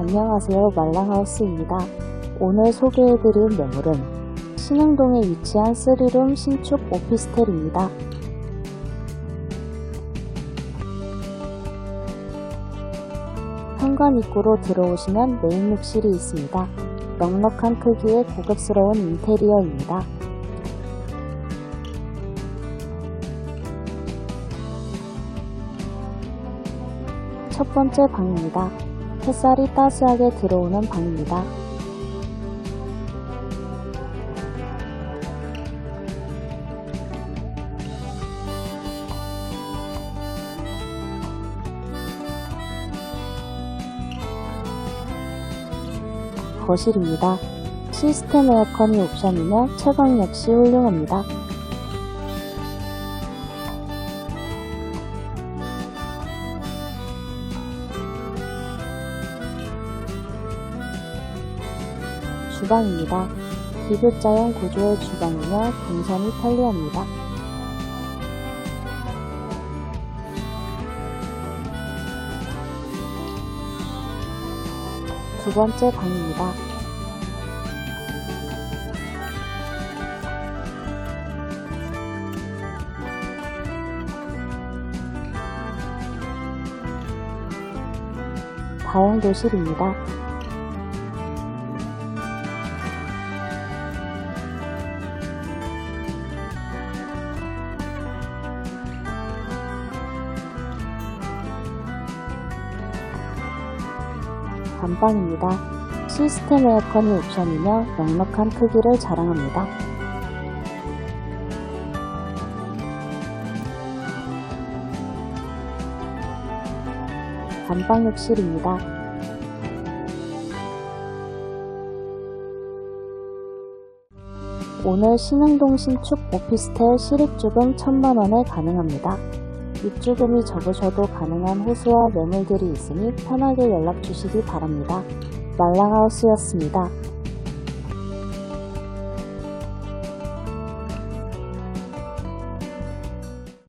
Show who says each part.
Speaker 1: 안녕하세요 말랑하우스입니다. 오늘 소개해드릴 매물은 신흥동에 위치한 3룸 신축 오피스텔입니다. 현관 입구로 들어오시면 메인 욕실이 있습니다. 넉넉한 크기의 고급스러운 인테리어입니다. 첫 번째 방입니다. 햇살이 따스하게 들어오는 방입니다. 거실입니다. 시스템 에어컨이 옵션이며 채광 역시 훌륭합니다. 주방입니다. 기브자형 구조의 주방이며 동선이 편리합니다. 두 번째 방입니다. 다용 도실입니다. 안방입니다. 시스템 에어컨이 옵션이며 넉넉한 크기를 자랑합니다. 안방 욕실입니다. 오늘 신흥동 신축 오피스텔 실입주금 1000만원에 가능합니다. 입주금이 적으셔도 가능한 호수와 매물들이 있으니 편하게 연락 주시기 바랍니다. 말랑하우스였습니다.